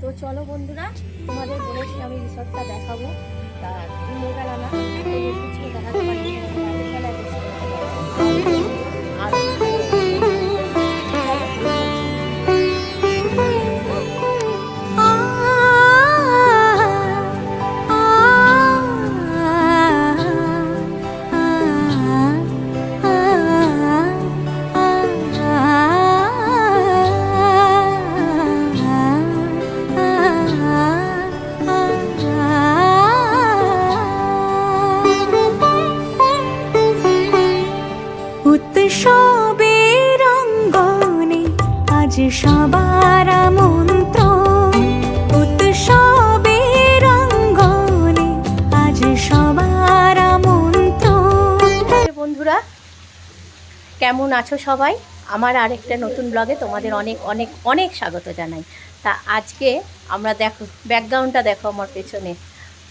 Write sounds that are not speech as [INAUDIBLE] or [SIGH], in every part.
তো চলো বন্ধুরা তোমাদের বলেছি আমি রিসর্টটা দেখাবো। তা না আর সবার আমন্ত্রণ। উৎসবের অঙ্গনে আজ সবার আমন্ত্রণ। নমস্কার বন্ধুরা, কেমন আছো সবাই? আমার আরেকটা নতুন ব্লগে তোমাদের অনেক অনেক অনেক স্বাগত জানাই। তা আজকে আমরা দেখো ব্যাকগ্রাউন্ডটা দেখো আমার পেছনে।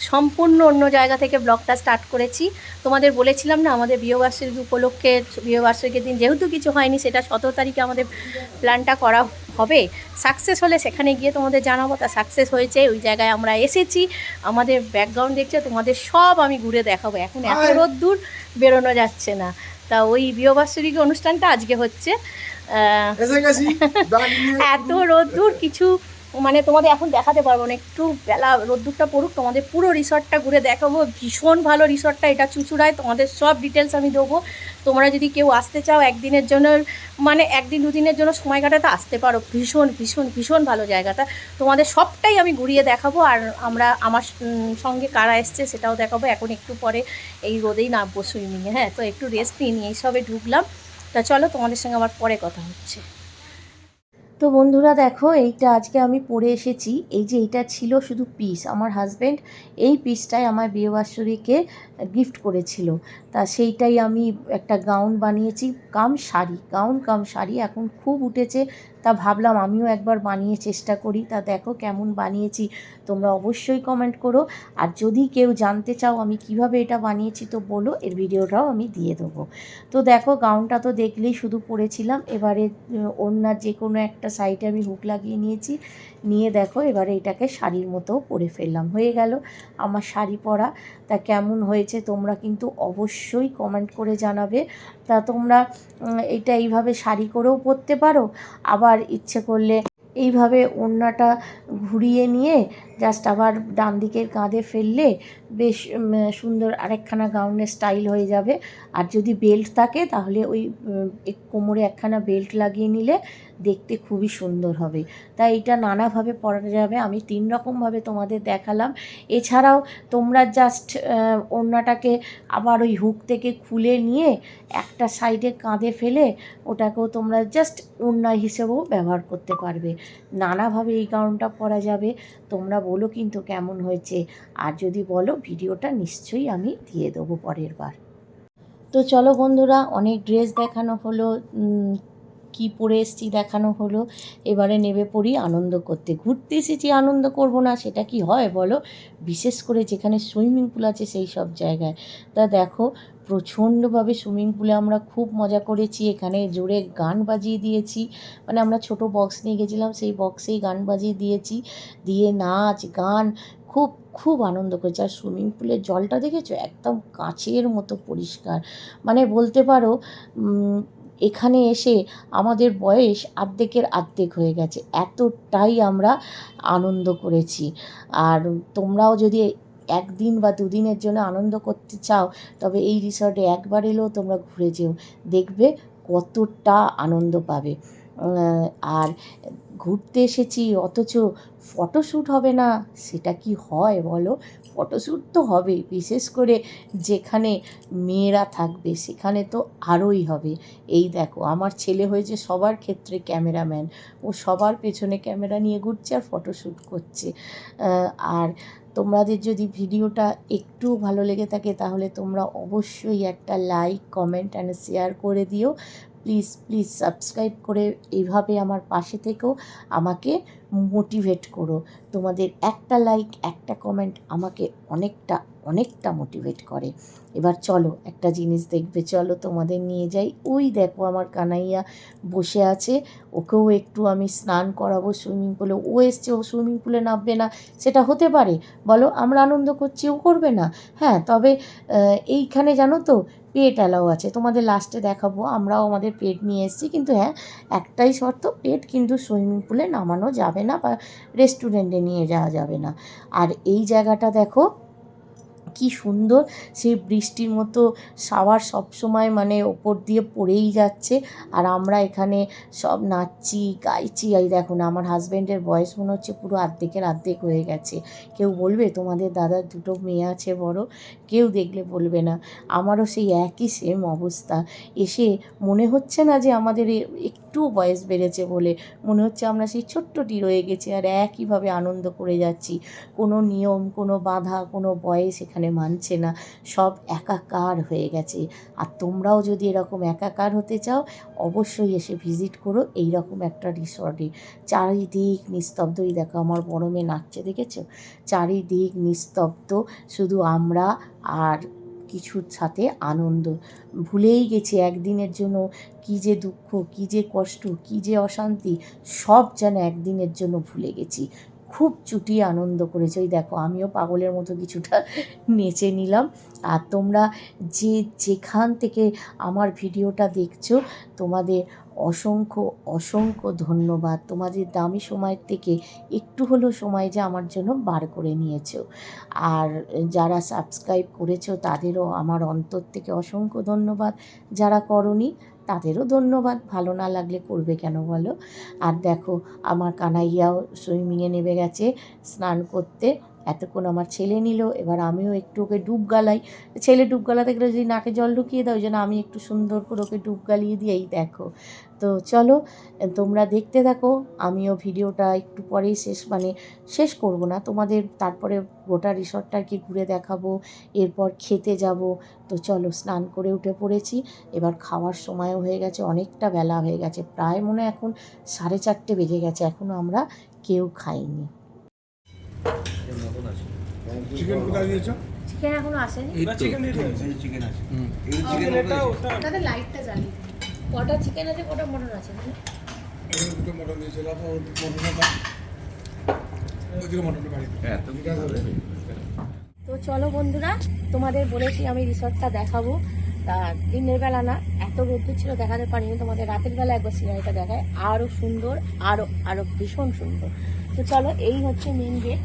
সম্পূর্ণ অন্য জায়গা থেকে ব্লগটা স্টার্ট করেছি। তোমাদের বলেছিলাম না আমাদের বিয়েবার্ষিকী উপলক্ষে বিয়েবার্ষিকীর দিন যেহেতু কিছু হয়নি সেটা সতেরো তারিখে আমাদের প্ল্যানটা করা হবে। সাকসেস হলে সেখানে গিয়ে তোমাদের জানাব। তা সাকসেস হয়েছে ওই জায়গায় আমরা এসেছি। আমাদের ব্যাকগ্রাউন্ড দেখছে তোমাদের সব আমি ঘুরে দেখাবো। এখন এত রোদ্দুর বেরোনো যাচ্ছে না। তা ওই বিয়েবার্ষিকী অনুষ্ঠানটা আজকে হচ্ছে [LAUGHS] এত রোদ্দুর কিছু মানে তোমাদের এখন দেখাতে পারব না, একটু বেলা রোদ্দুরটা পড়ুক, তোমাদের পুরো রিসর্টটা ঘুরে দেখাবো, ভীষণ ভালো রিসর্টটা এটা চুচুড়ায়, তোমাদের সব ডিটেলস আমি দেবো। তোমরা যদি কেউ আসতে চাও একদিনের জন্য মানে একদিন দুদিনের জন্য সময় কাটাতে আসতে পারো, ভীষণ ভীষণ ভীষণ ভালো জায়গাটা। তোমাদের সবটাই আমি ঘুরিয়ে দেখাবো, আর আমরা আমার সঙ্গে কারা এসছে সেটাও দেখাবো, এখন একটু পরে এই রোদেই নামবো সুইমিংয়ে হ্যাঁ? তো একটু রেস্ট নিয়ে নিয়ে সবে ঢুকলাম। তা চলো তোমাদের সঙ্গে আমার পরে কথা হচ্ছে। তো বন্ধুরা দেখো, এইটা আজকে আমি পরে এসেছি। এই যে এইটা ছিল শুধু পিস আমার হাজব্যান্ড এই পিসটাই আমার বিয়েবাসরীকে গিফট করেছিল। তা সেইটাই আমি একটা গাউন বানিয়েছি cum sari gown cum sari. এখন খুব উঠেছে তা ভাবলাম আমিও একবার বানিয়ে চেষ্টা করি। তা দেখো কেমন বানিয়েছি, তোমরা অবশ্যই কমেন্ট করো। আর যদি কেউ জানতে চাও আমি কীভাবে এটা বানিয়েছি তো বলো, এর ভিডিওটাও আমি দিয়ে দেবো। তো দেখো গাউনটা তো দেখলেই শুধু পরেছিলাম, এবারে ওড়নার যে কোনো একটা সাইডে আমি হুক লাগিয়ে নিয়েছি। নিয়ে দেখো এবারে এটাকে শাড়ির মতো পরে ফেললাম, হয়ে গেল। আমার শাড়ি পরা। তা কেমন হয়েছে তোমরা কিন্তু অবশ্যই কমেন্ট করে জানাবে। তা তোমরা এটা এইভাবে শাড়ি করেও পরতে পারো। আবার ইচ্ছে করলে এইভাবে ওড়নাটা ঘুরিয়ে নিয়ে জাস্ট আবার ডান দিকের কাঁধে ফেললে বেশ সুন্দর আরেকখানা গাউনের স্টাইল হয়ে যাবে। আর যদি বেল্ট থাকে তাহলে ওই কোমরে একখানা বেল্ট লাগিয়ে নিলে দেখতে খুবই সুন্দর হবে। তাই এটা নানাভাবে পরা যাবে। আমি তিন রকমভাবে তোমাদের দেখালাম। এছাড়াও তোমরা জাস্ট ওড়নাটাকে আবার ওই হুক থেকে খুলে নিয়ে একটা সাইডে কাঁধে ফেলে ওটাকেও তোমরা জাস্ট ওড়না হিসেবেও ব্যবহার করতে পারবে। নানাভাবে এই গাউনটা পরা যাবে। তোমরা বলো কিন্তু কেমন হয়েছে। আর যদি বলো, ভিডিওটা নিশ্চয়ই আমি দিয়ে দেবো পরের বার। তো চলো বন্ধুরা, অনেক ড্রেস দেখানো হলো। কি পরে এসছি দেখানো হলো, এবারে নেবে পড়ি আনন্দ করতে। ঘুরতে এসেছি, আনন্দ করব না, সেটা কি হয় বলো? বিশেষ করে যেখানে সুইমিং পুল আছে সেই সব জায়গায়। তা দেখো, প্রচণ্ডভাবে সুইমিং পুলে আমরা খুব মজা করেছি, এখানে জোরে গান বাজিয়ে দিয়েছি। মানে আমরা ছোট বক্স নিয়ে গেছিলাম, সেই বক্সেই গান বাজিয়ে দিয়েছি। দিয়ে নাচ, গান, খুব খুব আনন্দ করেছি। আর সুইমিং পুলের জলটা দেখেছ? একদম কাঁচের মতো পরিষ্কার। মানে বলতে পারো এখানে এসে আমাদের বয়স আর্ধেকের আর্ধেক হয়ে গেছে। এতটাই আমরা আনন্দ করেছি। আর তোমরাও যদি একদিন বা দুদিনের জন্য আনন্দ করতে চাও, তবে এই রিসর্টে একবার এলেও তোমরা ঘুরে যেও। দেখবে কতটা আনন্দ পাবে। আর ঘুরতে এসেছি, অথচ ফটোশ্যুট হবে না, সেটা কি হয় বলো? ফটোশ্যুট তো হবে বিশেষ করে যেখানে মেয়েরা থাকবে, সেখানে তো আরোই হবে। এই দেখো, আমার ছেলে হয়েছে সবার ক্ষেত্রে ক্যামেরাম্যান, ও সবার পেছনে ক্যামেরা নিয়ে ঘুরছে আর ফটোশ্যুট করছে। আর তোমাদের যদি ভিডিওটা একটু ভালো লেগে থাকে, তাহলে তোমরা অবশ্যই একটা লাইক, কমেন্ট অ্যান্ড শেয়ার করে দিও। প্লিজ প্লিজ সাবস্ক্রাইব করে এইভাবে আমার পাশে থেকেও আমাকে মোটিভেট করো। তোমাদের একটা লাইক একটা কমেন্ট আমাকে অনেকটা অনেকটা মোটিভেট করে। এবার চলো, একটা জিনিস দেখবে, চলো তোমাদের নিয়ে যাই। ওই দেখো আমার কানাইয়া বসে আছে। ওকেও একটু আমি স্নান করাবো সুইমিং পুলে ও এসছে, ও সুইমিং পুলে নামবে না। সেটা হতে পারে। বলো, আমরা আনন্দ করছি, ও করবে না। হ্যাঁ তবে এইখানে জানো তো পেট অ্যালাও আছে। তোমাদের লাস্টে দেখাবো, আমরাও আমাদের পেট নিয়ে এসেছি। কিন্তু হ্যাঁ একটাই শর্ত, পেট কিন্তু সুইমিং পুলে নামানো যাবে না বা রেস্টুরেন্টে নিয়ে যাওয়া যাবে না। আর এই জায়গাটা দেখো কি সুন্দর সেই বৃষ্টির মতো সাওয়ার সবসময় মানে ওপর দিয়ে পড়েই যাচ্ছে। আর আমরা এখানে সব নাচছি, গাইছি। এই দেখো না আমার হাজব্যান্ডের বয়স মনে হচ্ছে পুরো আর্ধেকের অর্ধেক হয়ে গেছে। কেউ বলবে, তোমাদের দাদার দুটো মেয়ে আছে বড়? কেউ দেখলে বলবে না। আমারও সেই একই সেম অবস্থা। এসে মনে হচ্ছে না যে আমাদের একটু বয়স বেড়েছে বলে। মনে হচ্ছে আমরা সেই ছোট্টটি রয়ে গেছি আর একইভাবে আনন্দ করে যাচ্ছি। কোনো নিয়ম, কোনো বাধা, কোনো বয়স এখানে মানছে না, সব একাকার হয়ে গেছে। আর তোমরাও যদি এরকম একাকার হতে চাও, অবশ্যই এসে ভিজিট করো এই রকম একটা রিসর্টে চারিদিক নিস্তব্ধই। দেখো আমার বড় মেয়ে নাচছে, দেখেছ? চারিদিক নিস্তব্ধ, শুধু আমরা আর কিছুর সাথে আনন্দ। ভুলেই গেছি একদিনের জন্য। কী যে দুঃখ, কী যে কষ্ট, কী যে অশান্তি, সব যেন একদিনের জন্য ভুলে গেছি। খুব চুটিয়ে আনন্দ করেছে। ওই দেখো, আমিও পাগলের মতো কিছুটা [LAUGHS] নেচে নিলাম। আর তোমরা যে যেখান থেকে আমার ভিডিওটা দেখছ, তোমাদের অসংখ্য অসংখ্য ধন্যবাদ। তোমাদের দামি সময়ের থেকে একটু হলেও সময় যে আমার জন্য বার করে নিয়েছো। আর যারা সাবস্ক্রাইব করেছ, তাদেরও আমার অন্তর থেকে অসংখ্য ধন্যবাদ। যারা করনি তাদেরও ধন্যবাদ। ভালো না লাগলে করবে কেন বলো? আর দেখো, আমার কানাইয়াও সুইমিংয়ে নেমে গেছে, স্নান করতে। এতক্ষণ আমার ছেলে নিল, এবার আমিও একটু ওকে ডুব গালাই। ছেলে ডুব গালাতে গেলে যদি নাকে জল ঢুকিয়ে দাও, ওই জন্য আমি একটু সুন্দর করে ওকে ডুব গালিয়ে দিয়েই দেখো। তো চলো, তোমরা দেখতে থাকো, আমিও ভিডিওটা একটু পরেই শেষ মানে শেষ করব না, তোমাদের তারপরে গোটা রিসর্টটা কি ঘুরে দেখাবো, এরপর খেতে যাব। তো চলো, স্নান করে উঠে পড়েছি, এবার খাওয়ার সময়ও হয়ে গেছে, অনেকটা বেলা হয়ে গেছে, প্রায় মনে এখন সাড়ে চারটে বেজে গেছে এখনও আমরা কেউ খাইনি। চিকেন কোথায় দিয়েছ? চিকেন এখনও আসেনি। চিকেন দিয়ে দিয়েছ। চিকেন আছে। এই চিকেন এটা ওটা তাদের লাইটটা জ্বালিয়ে কটা চিকেন আছে কটা মটন আছে? দুটো মটন দিয়েছে দাদা মটনটা ওইদিকে মটনটা বাড়ি। এত কিছু হবে তো চলো বন্ধুরা তোমাদের বলেছি আমি রিসর্টটা দেখাবো। তা দিনের বেলা না এত রোদ্দুর ছিল দেখাতে পারিনি। তোমাদের রাতের বেলা একবার সিনারিটা দেখায় আরও সুন্দর আরও আরও ভীষণ সুন্দর। তো চলো এই হচ্ছে মেন গেট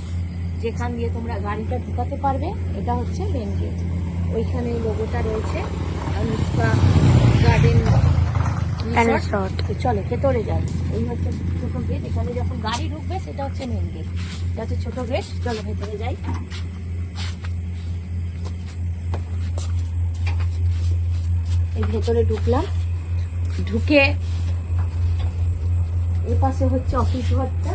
যেখান দিয়ে তোমরা গাড়িটা ঢুকাতে পারবে এটা হচ্ছে মেন গেট ওইখানে লোগোটা রয়েছে অনুষ্কা গার্ডেন চলো ভেতরে যাই। এই হচ্ছে ছোটো গেট এখানে যখন গাড়ি ঢুকবে সেটা হচ্ছে মেন গেট এটা হচ্ছে ছোটো গেট চলো ভেতরে যাই। এই ভেতরে ঢুকলাম। ঢুকে এ পাশে হচ্ছে অফিস ঘরটা।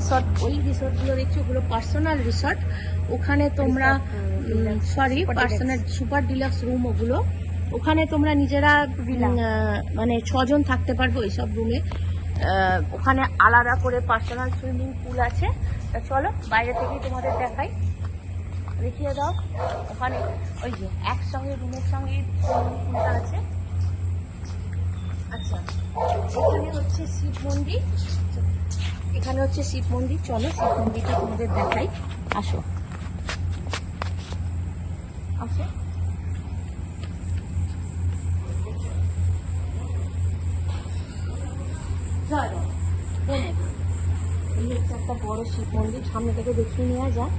রিসর্ট ওই রিসর্টগুলো দেখছি ওগুলো পার্সোনাল রিসর্ট ওখানে তোমরা sorry personal super deluxe room ওগুলো। ওখানে তোমরা নিজেরা মানে ছজন থাকতে পারবে ওই সব রুমে ওখানে আলাদা করে পার্সোনাল সুইমিং পুল আছে। তা চলো বাইরে থেকেই তোমাদের দেখাই। দেখিয়ে দাও ওখানে ওই যে একসঙ্গে রুমের সঙ্গে সুইমিং পুলটা আছে। আচ্ছা এখানে হচ্ছে শিব মন্দির। এখানে হচ্ছে শিব মন্দির। চলো শিব মন্দিরটা তোমাদের দেখাই। আসো। আসো। হচ্ছে একটা বড় শিব মন্দির। সামনে দেখিয়ে নেওয়া যায়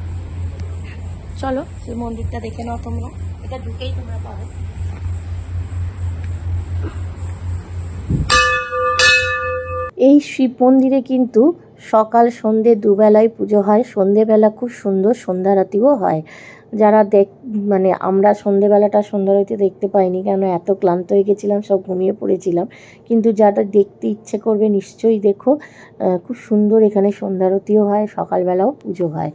চলো শিব মন্দিরটা দেখে নাও তোমরা। এটা ঢুকেই তোমরা পাবে। এই শিব মন্দিরে কিন্তু সকাল, সন্ধে দুবেলায় পুজো হয়। সন্ধেবেলা খুব সুন্দর সন্ধ্যারাতিও হয়। যারা দেখ মানে আমরা সন্ধেবেলাটা সন্ধ্যারাতি দেখতে পাইনি কেন, এত ক্লান্ত হয়ে গেছিলাম, সব ঘুমিয়ে পড়েছিলাম। কিন্তু যারা দেখতে ইচ্ছে করবে নিশ্চয়ই দেখো। খুব সুন্দর এখানে সন্ধ্যারতিও হয়, সকালবেলাও পুজো হয়।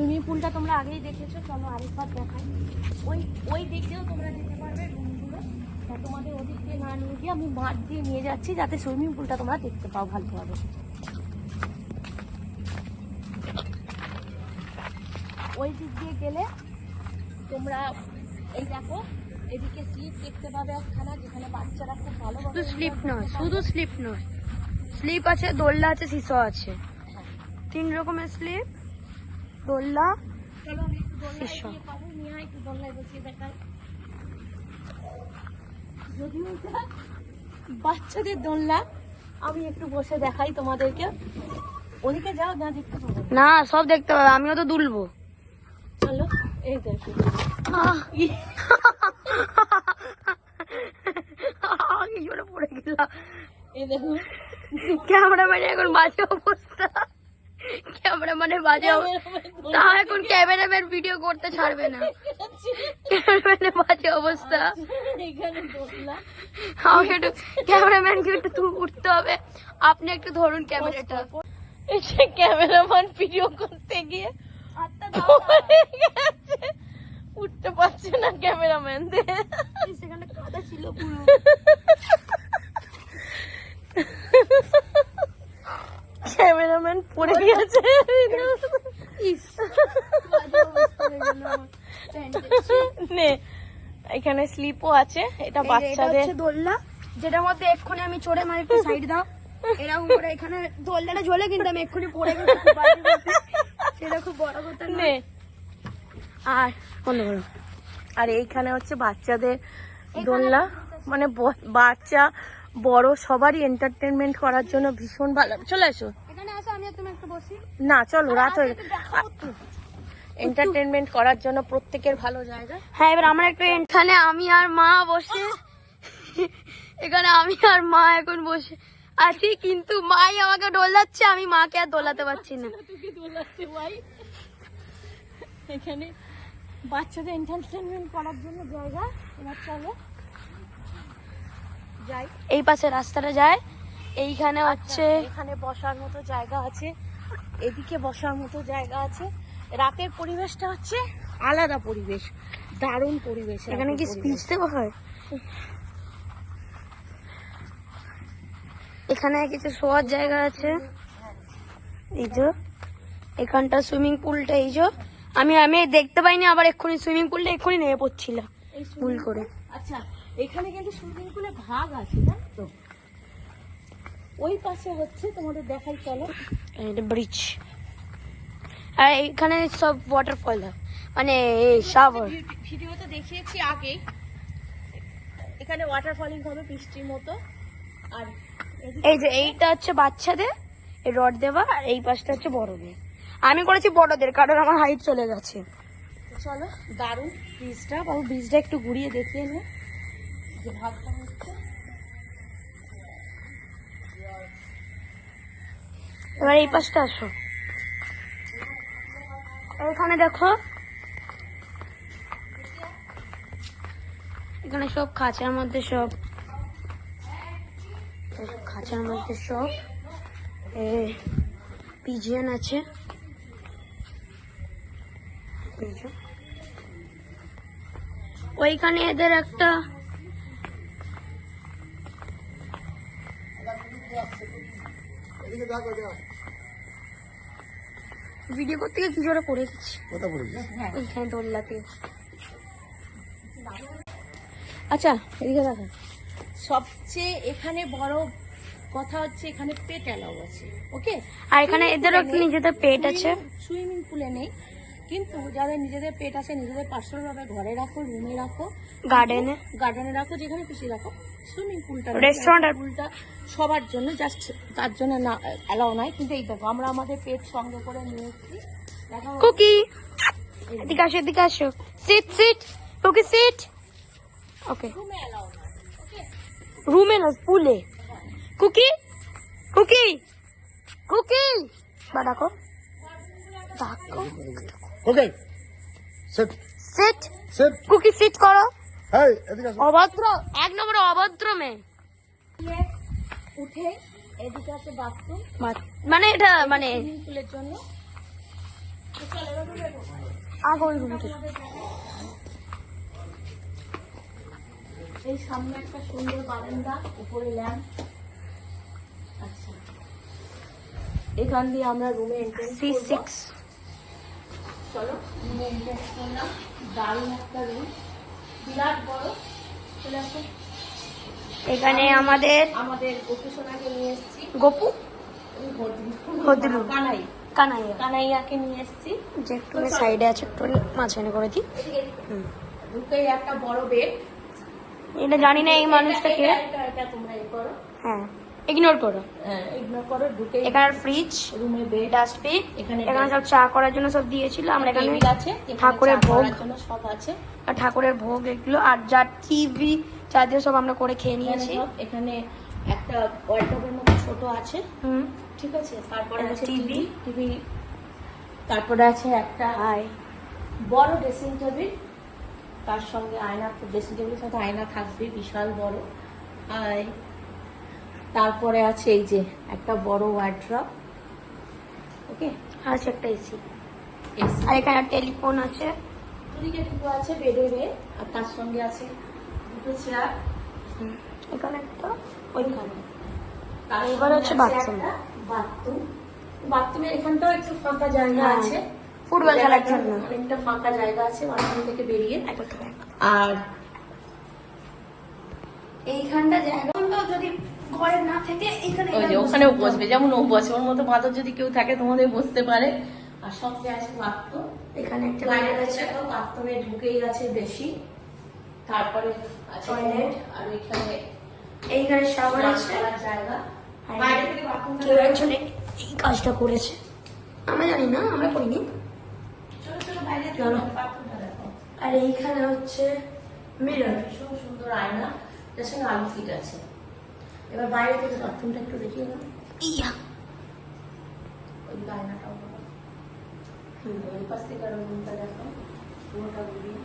সুইমিং পুলটা তোমরা আগেই দেখেছ চলো আরেকবার দেখাই। ওই ওই দিক দিয়েও তোমরা যেতে পারবে রুমগুলো। তোমাদের ওদিক দিয়ে না নিয়ে গিয়ে আমি মাঠ দিয়ে নিয়ে যাচ্ছি যাতে সুইমিং পুলটা তোমরা দেখতে পাও ভালোভাবে। ওই দিক দিয়ে গেলে তোমরা এই দেখো এদিকে স্লিপ দেখতে পাবে একখানা যেখানে বাচ্চারা খুব ভালোভাবে শুধু স্লিপ নয় শুধু স্লিপ নয়। স্লিপ আছে দোলনা আছে সিসো আছে। তিন রকমের স্লিপ। দোলনা বাচ্চাদের দোলনা আমি একটু বসে দেখাই তোমাদেরকে। ওদিকে যাও না দেখতে পাবো না। সব দেখতে পাবে আমিও তো দুলবো। চলো এই দেখো। জোরে পড়ে গেলাম। এই দেখো। ক্যামেরাম্যান এখন বাজে অবস্থা। ক্যামেরাম্যানের বাজে তা এখন ক্যামেরাম্যান ভিডিও করতে ছাড়বে না। ক্যামেরাম্যানের বাজে অবস্থা। আমাকে একটু ক্যামেরাম্যানকে একটু উঠতে হবে। আপনি একটু ধরুন ক্যামেরাটা। এসে ক্যামেরাম্যান ভিডিও করতে গিয়ে উঠতে পারছে না ক্যামেরাম্যান সেখানে কাদা ছিল পুরো। [LAUGHS] ক্যামেরাম্যান পড়ে গেছে নে এখানে স্লিপও আছে এটা বাচ্চাদের। দোলনা যেটার মধ্যে এক্ষুনি আমি চড়ে মানে একটু সাইড দাও। এরকম করে এখানে দোলনাটা জ্বলে কিন্তু আমি এক্ষুনি পড়ে গেছি খুব সেটা খুব বড় কথা নে আর বন্ধ করো আর এইখানে হচ্ছে বাচ্চাদের দোলনা মানে বাচ্চা বড় সবারই এন্টারটেনমেন্ট করার জন্য ভীষণ ভালো। চলে এসো। না চলো রাত হয়ে এন্টারটেনমেন্ট করার জন্য প্রত্যেকের ভালো জায়গা। হ্যাঁ এবার আমার একটু এখানে আমি আর মা বসে। এখানে আমি আর মা এখন বসে আছি কিন্তু মাই আমাকে দোলাচ্ছে আমি মাকে আর দোলাতে পারছি না। এখানে বাচ্চাদের এন্টারটেনমেন্ট করার জন্য জায়গা। এবার চলো। এই পাশে রাস্তাটা যায়। এইখানে হচ্ছে এখানে বসার মতো জায়গা আছে। এদিকে বসার মতো জায়গা আছে। রাতের পরিবেশটা হচ্ছে আলাদা পরিবেশ। দারুণ পরিবেশ এখানে কি স্পিচ। দেওয়া হয়। এখানে কিছু শোয়ার জায়গা আছে। এই যে এখানটা সুইমিং পুলটা এই যে। আমি আমি দেখতে পাইনি আবার এক্ষুনি সুইমিং পুলটা এক্ষুনি নেমে পড়ছিলাম ভুল করে। আচ্ছা এখানে কিন্তু সুইমিং পুলে ভাগ আছে তাই তো? ওই পাশে হচ্ছে তোমাদের দেখাই চলো। এটা ব্রিজ আর এখানে সব ওয়াটারফল মানে সাগর ভিডিওতে দেখিয়েছি আগেই। এখানে ওয়াটারফলিং হবে বৃষ্টির মতো। আর এই যে এইটা হচ্ছে বাচ্চাদের এই রড দেওয়া আর এই পাশটা হচ্ছে বড়দের। আমি করেছি বড়দের কারণ আমার হাইট চলে গেছে। চলো দারুণ। ব্রিজটা বাবু ব্রিজটা একটু ঘুরিয়ে দেখিয়ে নে। যে ভাগটা হচ্ছে এবার এই পাশটা আসো। এখানে দেখো। এখানে সব খাঁচার মধ্যে সব। খাঁচার মধ্যে সব। পিজিয়ান আছে। ওইখানে এদের একটা ভিডিও করতে গিয়ে কি জোরে পড়ে গেছি? এইখানে দোল্লাতে আচ্ছা এদিকে দেখো। সবচেয়ে এখানে বড় কথা হচ্ছে এখানে পেট অ্যালাউ আছে ওকে আর এখানে এদেরও নিজেদের পেট আছে। সুইমিং পুলে নেই। কিন্তু যাদের নিজেদের পেট আছে নিজেদের পার্সোনাল ভাবে ঘরে রাখো রুমে রাখো গার্ডেনে গার্ডেনে রাখো যেখানে খুশি রাখো। সুইমিং পুলটা রেস্টুরেন্ট আর- পুলটা সবার জন্য জাস্ট তার জন্য না অ্যালাউ নাই। কিন্তু এই দেখো আমরা আমাদের পেট সঙ্গে করে নিয়ে এসেছি। কুকি এদিকে আসো এদিকে আসো। Sit sit Cookie sit okay রুমে না পুলে কুকি কুকি কুকি বা ডাকো ডাকো okay set sit set Cookie sit করো। হাই এদিকে আসো। অভদ্র এক নম্বর অভদ্র মেয়ে। উঠে এদিকে আছে বাথরুম মানে এটা মানে সুইমিং জন্য। আগে ওই রুমে এই সামনে একটা সুন্দর বারান্দা উপরে ল্যাম্প আচ্ছা। এখান দিয়ে আমরা রুমে এন্ট্রেন্স সি সিক্স চলো রুমে এন্ট্রেন্স করলাম দারুণ একটা রুম বিরাট বড় চলে আসো। এখানে আমাদের আমাদের গোপু সোনাকে নিয়ে এসেছি। গপু। কানাই কানাইয়া। কানাইয়াকে নিয়ে এসেছি। যে একটু সাইডে আছে একটু মাঝখানে করে দিই। হুম। ঢুকেই একটা বড় বেড এটা জানি না এই মানুষটাকে হ্যাঁ। ইগনোর করো। হ্যাঁ ইগনোর করো ঢুকেই এখানে ফ্রিজ রুমে বেড ডাস্টবিন এখানে এখানে সব চা করার জন্য সব দিয়েছিল আমরা এখানে আছে ঠাকুরের ভোগ। করার জন্য সব আছে। আর ঠাকুরের ভোগ এগুলো আর যা টিভি চা দিয়ে সব আমরা করে খেয়ে নিয়েছি। এখানে একটা ওয়ার্ডরোবের মতো ছোট আছে। হুম। ঠিক আছে? তারপরে আছে টিভি টিভি তারপরে আছে একটা হাই বড় ড্রেসিং টেবিল তার সঙ্গে আয়না ড্রেসিং টেবিলের সাথে আয়না থাকবে বিশাল বড়। আর তারপরে আছে এই যে একটা বড় ওয়ার্ড্রপ ওকে আছে একটা এসি আর এখানে টেলিফোন আছে। দুদিকে দুটো আছে বেডে আর তার সঙ্গে আছে দুটো চেয়ার এখানে একটা ওইখানে। এবার হচ্ছে। বাথরুম বাথরুমের এখানটাও একটু ফাঁকা জায়গা হ্যাঁ। আছে। ফুটবল খেলার জন্য। অনেকটা ফাঁকা জায়গা আছে বাথরুম থেকে বেরিয়ে। আর এইখানটা জায়গা যদি ঘরে না থেকে এখানে ওই যে ওখানেও বসবে। যেমন ও বসে ওর মতো বাদর যদি কেউ থাকে তোমাদের বসতে পারে। আর সঙ্গে আছে বাথরুম এখানে একটা বাইরে আছে। আছে। বাথরুমে ঢুকেই আছে বেশি। তারপরে টয়লেট আর ওইখানে এইখানে শাওয়ার আছে। জায়গা। কেউ একজন এই কাজটা করেছে। আমরা জানি না আমরা করিনি। ছোট ছোট বাইরে চলো। আর এইখানে হচ্ছে মিরর সুন্দর আয়না। যার সঙ্গে আলো ফিট আছে। এবার বাইরে থেকে বাথরুমটা একটু দেখিয়ে দাও। ইয়া। ওই আয়নাটাও বলো ওই পাশ থেকে আরও রুমটা দেখো পুরোটা ঘুরিয়ে।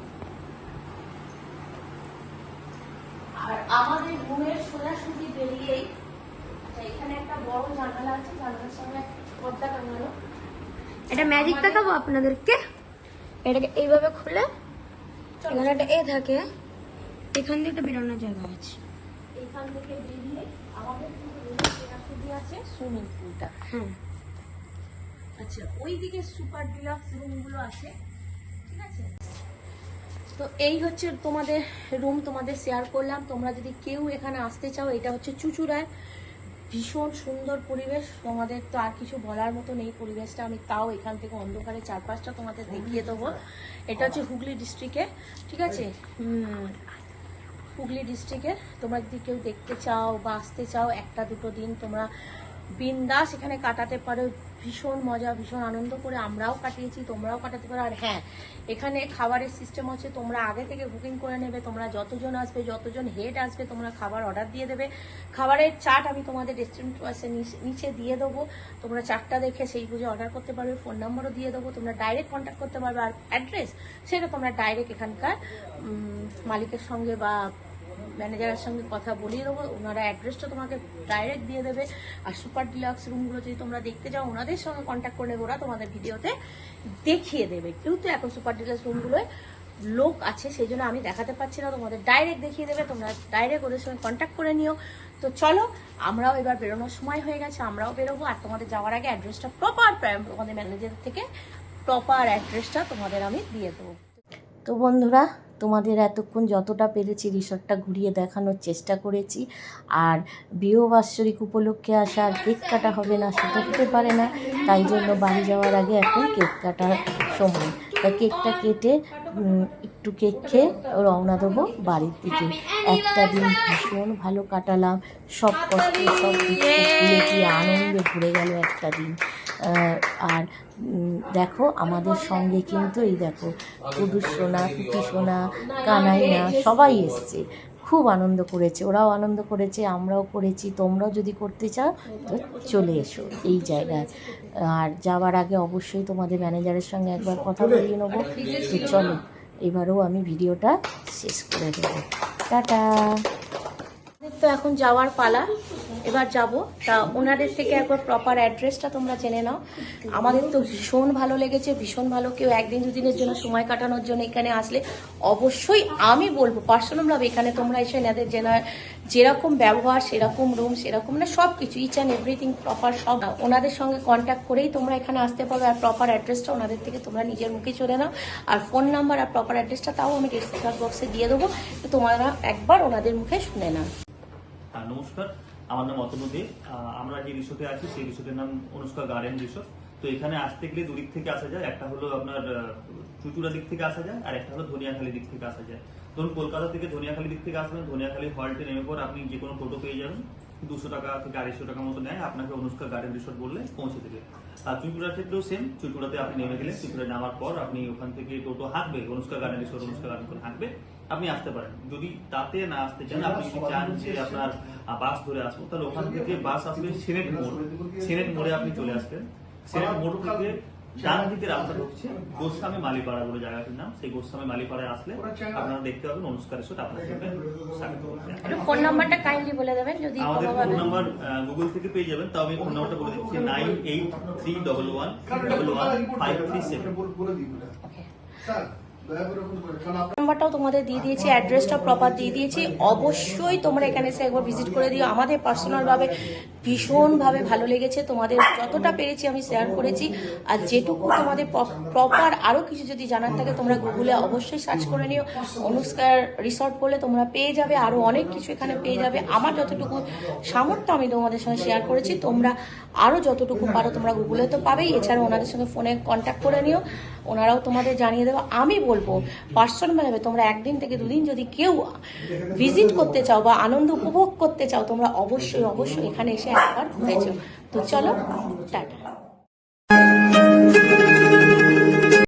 আর আমাদের রুমের সোজাসুজি বেরিয়েই আচ্ছা, এখানে একটা বড় জানালা আছে জানালার সঙ্গে পর্দা টাঙানো। এটা ম্যাজিক দেখাবো আপনাদেরকে? এটাকে এইভাবে খুলে এখানে একটা এ থাকে। এখান দিয়ে একটা বেরোনোর জায়গা আছে। এখান থেকে বেরিয়ে আমাদের রুমের আছে সুইমিং পুলটা হ্যাঁ আচ্ছা ওইদিকে সুপার ডিলাক্স রুমগুলো আছে ঠিক আছে? তো এই হচ্ছে তোমাদের রুম তোমাদের শেয়ার করলাম। তোমরা যদি কেউ এখানে আসতে চাও এটা হচ্ছে চুচুড়ায়। ভীষণ সুন্দর পরিবেশ। তোমাদের তো আর কিছু বলার মতো নেই পরিবেশটা। আমি তাও এখান থেকে অন্ধকারে চারপাশটা তোমাদের দেখিয়ে দেবো। এটা হচ্ছে হুগলি ডিস্ট্রিক্টে ঠিক আছে? হুম, হুগলি ডিস্ট্রিক্টে তোমরা যদি কেউ দেখতে চাও বা আসতে চাও, একটা দুটো দিন তোমরা বিন্দাস এখানে কাটাতে পারো। ভীষণ মজা, ভীষণ আনন্দ করে আমরাও কাটিয়েছি, তোমরাও কাটাতে পারো। আর হ্যাঁ এখানে খাবারের সিস্টেম হচ্ছে তোমরা আগে থেকে বুকিং করে নেবে, তোমরা যতজন আসবে, যতজন হেড আসবে, তোমরা খাবার অর্ডার দিয়ে দেবে। খাবারের চাট আমি তোমাদের রেস্টুরেন্ট নিচে দিয়ে দেবো। তোমরা চাটটা দেখে সেই বুঝে অর্ডার করতে পারবে ফোন নাম্বারও দিয়ে দেবো। তোমরা ডাইরেক্ট কন্ট্যাক্ট করতে পারবে, আর অ্যাড্রেস সেটা তোমরা ডাইরেক্ট এখানকার মালিকের সঙ্গে বা ম্যানেজারের সঙ্গে কথা বলিয়ে দেবো। ওনারা অ্যাড্রেসটা তোমাকে ডাইরেক্ট দিয়ে দেবে। আর সুপার ডিলাক্স রুমগুলো যদি তোমরা দেখতে যাও ওনাদের সঙ্গে কন্ট্যাক্ট করে ওরা তোমাদের ভিডিওতে দেখিয়ে দেবে। কিন্তু এখন সুপার ডিলাক্স রুমগুলোয় লোক আছে, সেই জন্য আমি দেখাতে পারছি না। তোমাদের ডাইরেক্ট দেখিয়ে দেবে। তোমরা ডাইরেক্ট ওদের সঙ্গে কন্ট্যাক্ট করে নিও। তো চলো, আমরাও এবার বেরোনোর সময় হয়ে গেছে। আমরাও বেরোবো। আর তোমাদের যাওয়ার আগে অ্যাড্রেসটা প্রপার তোমাদের ম্যানেজার থেকে প্রপার অ্যাড্রেসটা তোমাদের আমি দিয়ে দেবো। তো বন্ধুরা তোমাদের এতক্ষণ যতটা পেরেছি রিসর্টটা ঘুরিয়ে দেখানোর চেষ্টা করেছি। আর বিয়ে বাৎসরিক উপলক্ষে আসা আর কেক কাটা হবে না সেটা হতে পারে না। তাই জন্য বাড়ি যাওয়ার আগে এখন কেক কাটার সময়। তা কেকটা কেটে একটু কেক খেয়ে রওনা দেবো বাড়ির দিকে। একটা দিন ভীষণ ভালো কাটালাম। সব কষ্ট, সব কি আনন্দে ঘুরে গেল একটা দিন। আর দেখো, আমাদের সঙ্গে কিন্তু এই দেখো কুদু সোনা কুটি সোনা কানাইনা সবাই এসছে। খুব আনন্দ করেছে, ওরাও আনন্দ করেছে, আমরাও করেছি, তোমরাও যদি করতে চাও, তো চলে এসো এই জায়গায়। আর যাওয়ার আগে অবশ্যই তোমাদের ম্যানেজারের সঙ্গে একবার কথা বলিয়ে নেব। তো চলো, এবারেও আমি ভিডিওটা শেষ করে দেবো। টাটা! তো এখন যাওয়ার পালা। এবার যাব। তা ওনাদের থেকে একবার প্রপার অ্যাড্রেসটা তোমরা জেনে নাও। আমাদের তো ভীষণ ভালো লেগেছে, ভীষণ ভালো। কেউ একদিন দুদিনের জন্য সময় কাটানোর জন্য এখানে আসলে অবশ্যই আমি বলব পার্সোনাল পার্সোনালভাবে এখানে তোমরা এসে এনাদের জেনা যেরকম ব্যবহার, সেরকম রুম সেরকম না সব কিছু ইচ অ্যান্ড এভরিথিং প্রপার সব ওনাদের সঙ্গে কন্ট্যাক্ট করেই তোমরা এখানে আসতে পারবে আর প্রপার অ্যাড্রেসটা ওনাদের থেকে তোমরা নিজের মুখে চলে নাও। আর ফোন নাম্বার আর প্রপার অ্যাড্রেসটা তাও আমি ডিসক্রিপশন বক্সে দিয়ে দেবো। তো তোমরা একবার ওনাদের মুখে শুনে নাও। হ্যাঁ নমস্কার। আমার নাম অতনু দে। আমরা যে রিসোর্টে আছি, সেই রিসোর্টের নাম অনুষ্কা গার্ডেন রিসোর্ট। তো এখানে আসতে গেলে দুদিক থেকে আসা যায়। একটা হলো আপনার চুচুড়া দিক থেকে আসা যায়, আর একটা হলো ধনিয়াখালী দিক থেকে আসা যায়। ধরুন কলকাতা থেকে ধনিয়াখালী দিক থেকে আসবেন, ধনিয়াখালী হল্টে নেমে পর আপনি যে কোনো টোটো পেয়ে যাবেন। দুশো টাকা থেকে আড়াইশো টাকা মতো নেয়। আপনাকে অনুষ্কা গার্ডেন রিসোর্ট বললে পৌঁছে দেবে। আর চুচুড়ার ক্ষেত্রেও সেম চুচুড়াতে আপনি নেমে গেলেন চুচুড়ায় নামার পর আপনি ওখান থেকে টোটো হাঁকবে Anushka garden resort, Anushka garden করে হাঁকবে আপনি আসতে পারেন। যদি তাতে না আসতে চান আপনি যদি চান যে আপনার বাস ধরে আসব তাহলে ওখান থেকে বাস আসবে সেনেট মোড়। সিনেট মোড়ে আপনি চলে আসবেন। সেনেট মোড় থেকে ডান দিকে রাস্তা ঢুকছে গোস্বামী মালিপাড়া বলে জায়গাটির নাম। সেই গোস্বামী মালিপাড়ায় আসলে আপনারা দেখতে পাবেন অনুষ্কার রিসোর্ট আপনাকে স্বাগত ফোন নাম্বারটা কাইন্ডলি বলে দেবেন যদি আমাদের ফোন নাম্বার গুগল থেকে পেয়ে যাবেন তাও আমি ফোন নাম্বারটা বলে দিচ্ছি nine eight three double one double one five three seven নাম্বারটাও তোমাদের দিয়ে দিয়েছি অ্যাড্রেসটা প্রপার দিয়ে দিয়েছি। অবশ্যই তোমরা এখানে এসে একবার ভিজিট করে দিও। আমাদের পার্সোনালভাবে ভীষণভাবে ভালো লেগেছে। তোমাদের যতটা পেরেছি আমি শেয়ার করেছি। আর যেটুকু তোমাদের প্রপার আরও কিছু যদি জানার থাকে, তোমরা গুগলে অবশ্যই সার্চ করে নিও। অনুষ্কার রিসর্ট বলে তোমরা পেয়ে যাবে আরও অনেক কিছু এখানে পেয়ে যাবে। আমার যতটুকু সামর্থ্য আমি তোমাদের সঙ্গে শেয়ার করেছি। তোমরা আরও যতটুকু পারো তোমরা গুগলে তো পাবেই। এছাড়া ওনাদের সঙ্গে ফোনে কন্ট্যাক্ট করে নিও। ওনারাও তোমাদের জানিয়ে দেবো। আমি বলব পার্সোনালভাবে তোমরা একদিন থেকে দুদিন যদি কেউ ভিজিট করতে চাও বা আনন্দ উপভোগ করতে চাও, তোমরা অবশ্যই অবশ্যই এখানে এসে একবার ঘুরেছ তো চলো, টাটা।